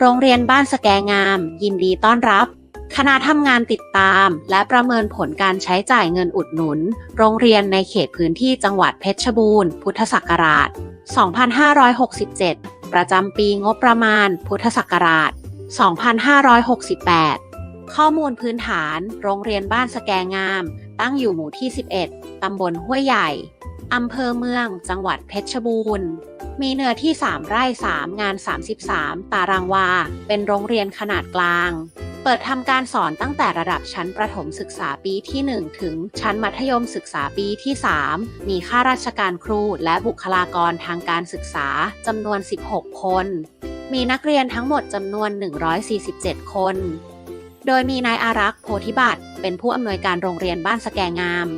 โรงเรียนบ้านสแกงาม ยินดีต้อนรับ คณะทำงานติดตาม และประเมินผลการใช้จ่ายเงินอุดหนุน โรงเรียนในเขตพื้นที่จังหวัดเพชรบูรณ์ พุทธศักราช 2567 ประจำปีงบประมาณ พุทธศักราช 2568 ข้อมูลพื้นฐาน โรงเรียนบ้านสแกงาม ตั้งอยู่หมู่ที่ 11 ตำบลห้วยใหญ่ อำเภอเมือง จังหวัดเพชรบูรณ์ มีเนื้อที่ 3 ไร่ 3 งาน 33 ตารางวา เป็นโรงเรียนขนาดกลาง เปิดทำการสอนตั้งแต่ระดับชั้นประถมศึกษาปีที่ 1 ถึงชั้นมัธยมศึกษาปีที่ 3 มีข้าราชการครูและบุคลากรทางการศึกษาจำนวน 16 คน มีนักเรียนทั้งหมดจำนวน 147 คน โดยมีนายอารักษ์โพธิบัตรเป็นผู้อำนวยการโรงเรียนบ้านสแกงาม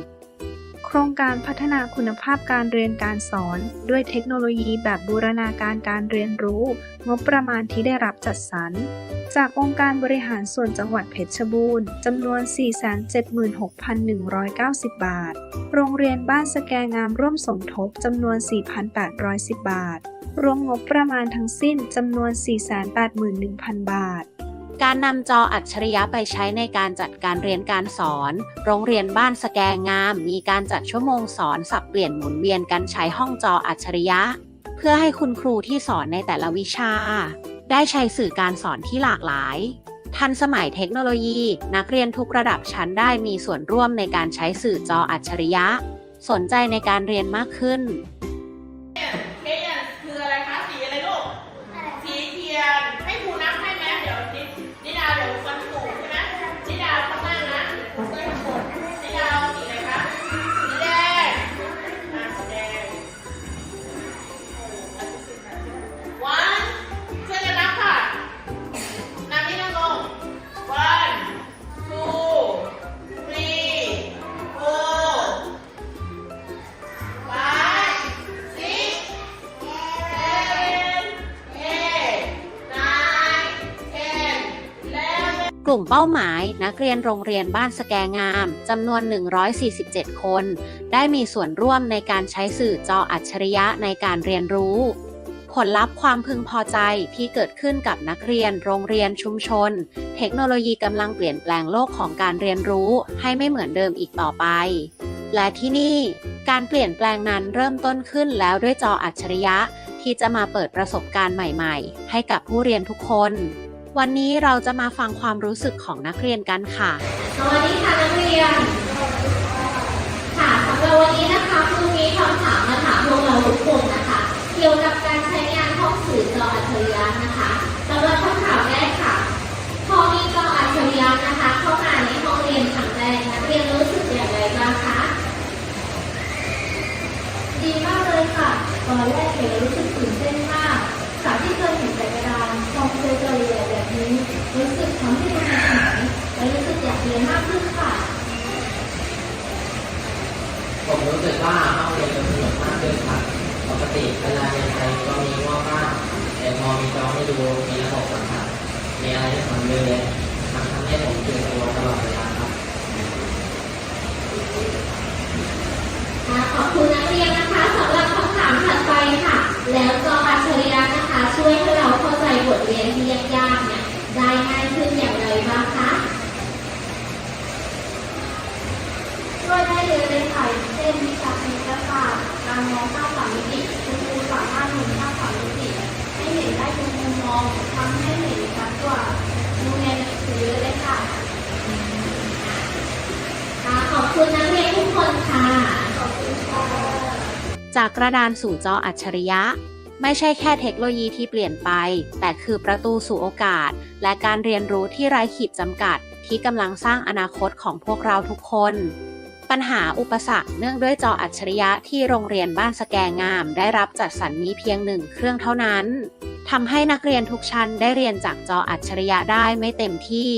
โครงการพัฒนาคุณภาพการเรียนการสอน ด้วยเทคโนโลยีแบบบูรณาการการเรียนรู้ งบประมาณที่ได้รับจัดสรร จากองค์การบริหารส่วนจังหวัดเพชรบูรณ์จำนวน 476,190 บาท โรงเรียนบ้านสแกงามร่วมสมทบจำนวน 4,810 บาท รวมงบประมาณทั้งสิ้นจำนวน 481,000 บาท การนำจออัจฉริยะไปใช้ในการจัดการเรียนการสอน โรงเรียนบ้านสแกงงาม มีการจัดชั่วโมงสอนสับเปลี่ยนหมุนเวียนกันใช้ห้องจออัจฉริยะ เพื่อให้คุณครูที่สอนในแต่ละวิชา ได้ใช้สื่อการสอนที่หลากหลาย ทันสมัยเทคโนโลยี นักเรียนทุกระดับชั้นได้มีส่วนร่วมในการใช้สื่อจออัจฉริยะ สนใจในการเรียนมากขึ้น กลุ่มเป้าหมาย นักเรียนโรงเรียนบ้านสแกงามจำนวน 147 คน ได้มีส่วนร่วมในการใช้สื่อจออัจฉริยะในการเรียนรู้ ผลลัพธ์ความพึงพอใจที่เกิดขึ้นกับนักเรียนโรงเรียนชุมชน เทคโนโลยีกำลังเปลี่ยนแปลงโลกของการเรียนรู้ให้ไม่เหมือนเดิมอีกต่อไป และที่นี่การเปลี่ยนแปลงนั้นเริ่มต้นขึ้นแล้วด้วยจออัจฉริยะที่จะมาเปิดประสบการณ์ใหม่ ๆ ให้กับผู้เรียนทุกคน วันนี้เราจะมาฟังความรู้สึกของนักเรียนกันค่ะ สวัสดีค่ะนักเรียน ค่ะสำหรับวันนี้นะคะครูมีคำถามมาถามพวกเราทุกคนนะคะ เกี่ยวกับการใช้งานห้องสื่อจออัจฉริยะนะคะสำหรับคำถามแรกค่ะ พอมีจออัจฉริยะนะคะ เข้ามาในห้องเรียนครั้งแรกนักเรียนรู้สึกอย่างไรบ้างคะ ดีมากเลยค่ะ ตอนแรกเห็นแล้วรู้สึกตื่นเต้นมากจากที่เคยเห็นแต่กระดานพอเจอจอใหญ่ๆแบบนี้ รู้สึกทำให้มันทันสมัยและรู้สึกอยากเรียนมากขึ้นค่ะ ผมรู้สึกว่าห้องเรียนมันสนุกมากขึ้นครับปกติเวลาเรียนไทยก็มีง่วงบ้างแต่พอมีจอให้ดูมีระบบสัมผัสมีอะไรให้ผมเรียนมันทำให้ผมตื่นตัวตลอดเวลาครับ ค่ะขอบคุณนักเรียนนะคะสำหรับคำถามถัดไปค่ะ แล้วจออัจฉริยะนะคะ ช่วยให้เราเข้าใจบทเรียนที่ยากๆเนี่ยได้ง่ายขึ้นอย่างไรบ้างคะ ช่วยได้เยอะเลยค่ะอย่างเช่นวิชาคณิตศาสตร์ การมองภาพสามมิติคุณครูสามารถมองภาพสามมิติให้เห็นได้ทุกมุมมองทำให้เห็นชัดกว่าดูในหนังสือเยอเลยค่ะค่ะขอบคุณนักเรียนทุกคนค่ะขอบคุณค่ะจากกระดานสู่จออัจฉริยะ ไม่ใช่แค่เทคโนโลยีที่เปลี่ยนไป แต่คือประตูสู่โอกาส และการเรียนรู้ที่ไร้ขีดจำกัด ที่กำลังสร้างอนาคตของพวกเราทุกคน ปัญหาอุปสรรคเนื่องด้วยจออัจฉริยะที่โรงเรียนบ้านสแกงาม ได้รับจัดสรรมีเพียงหนึ่งเครื่องเท่านั้นทำให้นักเรียนทุกชั้นได้เรียนจากจออัจฉริยะได้ไม่เต็มที่